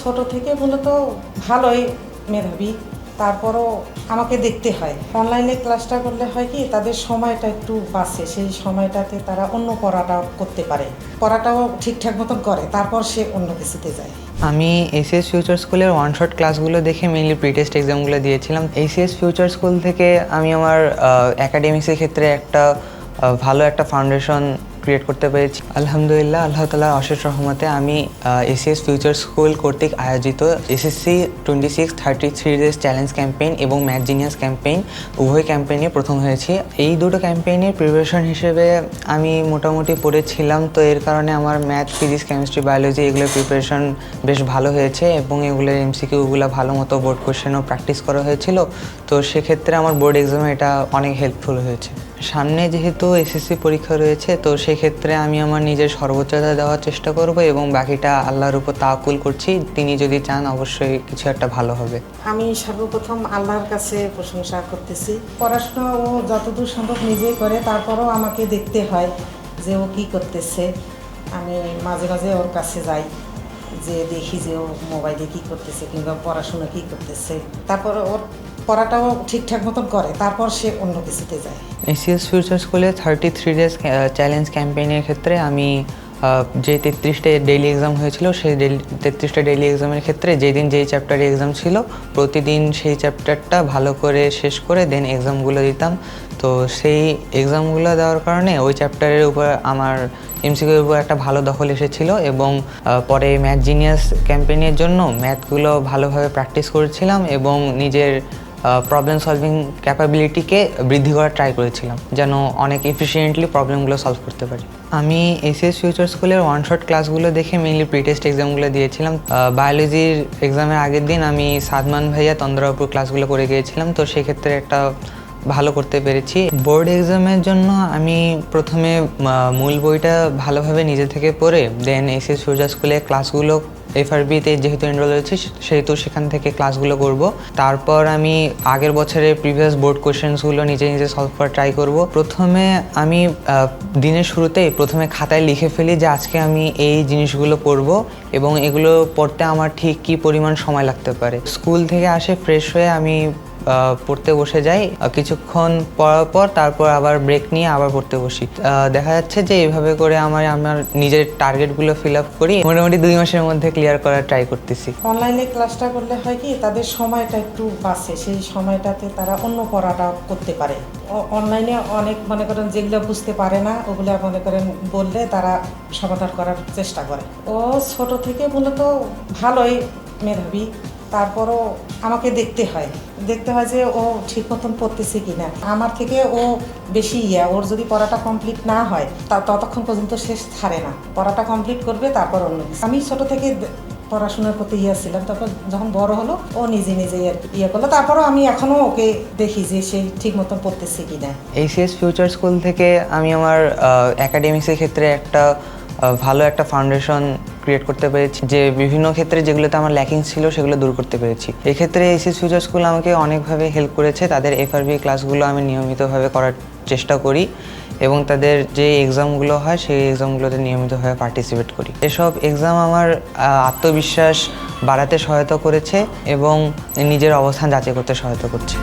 ছোট থেকে মূলত ভালোই মেধাবী, তারপরও আমাকে দেখতে হয়। অনলাইনে ক্লাসটা করলে হয় কি, তাদের সময়টা একটু বাঁচে, সেই সময়টাতে তারা অন্য পড়াটা করতে পারে। পড়াটাও ঠিকঠাক মতন করে, তারপর সে অন্য কিছুতে যায়। আমি এসিএস ফিউচার স্কুলের ওয়ান শট ক্লাসগুলো দেখে মেনলি প্রি টেস্ট এক্সামগুলো দিয়েছিলাম এসিএস ফিউচার স্কুল থেকে আমি আমার একাডেমিক্সের ক্ষেত্রে একটা ভালো একটা ফাউন্ডেশন ক্রিয়েট করতে পেরেছি। আলহামদুলিল্লাহ, আল্লাহ তালার অশেষ রহমতে আমি এসিএস ফিউচার স্কুল কর্তৃক আয়োজিত SSC twenty six thirty three days challenge campaign এবং ম্যাথ জিনিয়াস ক্যাম্পেইন উভয় ক্যাম্পেইনে প্রথম হয়েছি। এই দুটো ক্যাম্পেইনের প্রিপারেশন হিসেবে আমি মোটামুটি পড়েছিলাম, তো এর কারণে আমার ম্যাথ ফিজিক্স কেমিস্ট্রি বায়োলজি এগুলোর প্রিপারেশন বেশ ভালো হয়েছে এবং এগুলোর এমসিকিউগুলো ভালো মতো বোর্ড কোশ্চেনও প্র্যাকটিস করা হয়েছিল। তো সেক্ষেত্রে আমার বোর্ড এক্সামে এটা অনেক হেল্পফুল হয়েছে। সামনে যেহেতু এসএসসি পরীক্ষা রয়েছে, তো সেক্ষেত্রে আমি আমার নিজের সর্বোচ্চতা দেওয়ার চেষ্টা করব এবং বাকিটা আল্লাহর উপর তাকুল করছি। তিনি যদি চান, অবশ্যই কিছু একটা ভালো হবে। আমি সর্বপ্রথম আল্লাহর কাছে প্রশংসা করতেছি। পড়াশোনা ও যতদূর সম্ভব নিজেই করে, তারপরও আমাকে দেখতে হয় যে ও কী করতেছে। আমি মাঝে মাঝে ওর কাছে যাই, যে দেখি যে ও মোবাইলে কী করতেছে কিংবা পড়াশোনা কী করতেছে। তারপর ওর পড়াটাও ঠিকঠাক মতন করে তারপর সে অন্য কিছুতে যায়। এসিএস ফিউচার স্কুলে থার্টি থ্রি ডেজ চ্যালেঞ্জ ক্যাম্পেইনের ক্ষেত্রে আমি আহ, যে তেত্রিশটা ডেইলি এক্সাম হয়েছিল সেই তেত্রিশটা ডেইলি এক্সামের ক্ষেত্রে যেদিন যেই চ্যাপ্টারে এক্সাম ছিল প্রতিদিন সেই চ্যাপ্টারটা ভালো করে শেষ করে দেন এক্সামগুলো দিতাম। তো সেই এক্সামগুলো দেওয়ার কারণে ওই চ্যাপ্টারের উপর আমার এমসিকিউর উপর একটা ভালো দখল এসেছিল এবং পরে ম্যাথ জিনিয়াস ক্যাম্পেইনের জন্য ম্যাথগুলো ভালোভাবে প্র্যাকটিস করেছিলাম এবং নিজের প্রবলেম সলভিং ক্যাপাবিলিটিকে বৃদ্ধি করার ট্রাই করেছিলাম, যেন অনেক এফিসিয়েন্টলি প্রবলেমগুলো সলভ করতে পারি। আমি এসএস ফিউচার স্কুলের ওয়ান শট ক্লাসগুলো দেখে মেইনলি প্রি টেস্ট এক্সামগুলো দিয়েছিলাম। বায়োলজির এক্সামের আগের দিন আমি সাদমান ভাইয়া তন্দ্রাপুর ক্লাসগুলো করে গিয়েছিলাম, তো সেক্ষেত্রে একটা ভালো করতে পেরেছি। বোর্ড এক্সামের জন্য আমি প্রথমে মূল বইটা ভালোভাবে নিজে থেকে পড়ে দেন এসএস ফিউচার স্কুলে ক্লাসগুলো এফআরবিতে যেহেতু এনরোল হয়েছে সেহেতু সেখান থেকে ক্লাসগুলো করব। তারপর আমি আগের বছরের প্রিভিয়াস বোর্ড কোশ্চেন্সগুলো নিজে নিজে সলভ করার ট্রাই করব। প্রথমে আমি দিনের শুরুতেই প্রথমে খাতায় লিখে ফেলি যে আজকে আমি এই জিনিসগুলো পড়ব এবং এগুলো পড়তে আমার ঠিক কী পরিমাণ সময় লাগতে পারে। স্কুল থেকে আসে ফ্রেশ হয়ে আমি পড়তে বসে যাই। কিছুক্ষণ পড়ার পর তারপর আবার ব্রেক নিয়ে আবার পড়তে বসি। দেখা যাচ্ছে যে এইভাবে করে আমার আমার নিজের টার্গেটগুলো ফিল আপ করি। মোটামুটি দুই মাসের মধ্যে ক্লিয়ার করার ট্রাই করতেছি। অনলাইনে ক্লাসটা করলে হয় কি, তাদের সময়টা একটু বাঁচে। সেই সময়টাতে তারা অন্য পড়াটা করতে পারে। অনলাইনে অনেক মনে করেন যেগুলো বুঝতে পারে না, ওগুলো মনে করেন বললে তারা সমাধান করার চেষ্টা করে। ও ছোট থেকে মূলত ভালোই মেধাবী। তারপরও আমাকে দেখতে হয়। দেখতে হয় যে ও ঠিক মতন পড়তেছে কি না আমার থেকে ও বেশি ইয়া। ওর যদি পড়াটা কমপ্লিট না হয়, তা ততক্ষণ পর্যন্ত শেষ ছাড়ে না। পড়াটা কমপ্লিট করবে, তারপর অন্য আমি ছোট থেকে পড়াশোনার প্রতি ইয়ে ছিলাম। তারপর যখন বড় হলো, ও নিজে আর ইয়ে করল। তারপরও আমি এখনও ওকে দেখি যে সে ঠিক মতন পড়তেছে কিনা। এইসিএস ফিউচার স্কুল থেকে আমি আমার একাডেমিক্সের ক্ষেত্রে একটা ভালো একটা ফাউন্ডেশন ক্রিয়েট করতে পেরেছি। যে বিভিন্ন ক্ষেত্রে যেগুলোতে আমার ল্যাকিং ছিল, সেগুলো দূর করতে পেরেছি। এক্ষেত্রে এসিএস ফিউচার স্কুল আমাকে অনেকভাবে হেল্প করেছে। তাদের এফআরবি ক্লাসগুলো আমি নিয়মিতভাবে করার চেষ্টা করি এবং তাদের যে এক্সামগুলো হয়, সেই এক্সামগুলোতে নিয়মিতভাবে পার্টিসিপেট করি। এসব এক্সাম আমার আত্মবিশ্বাস বাড়াতে সহায়তা করেছে এবং নিজের অবস্থান যাচাই করতে সহায়তা করছে।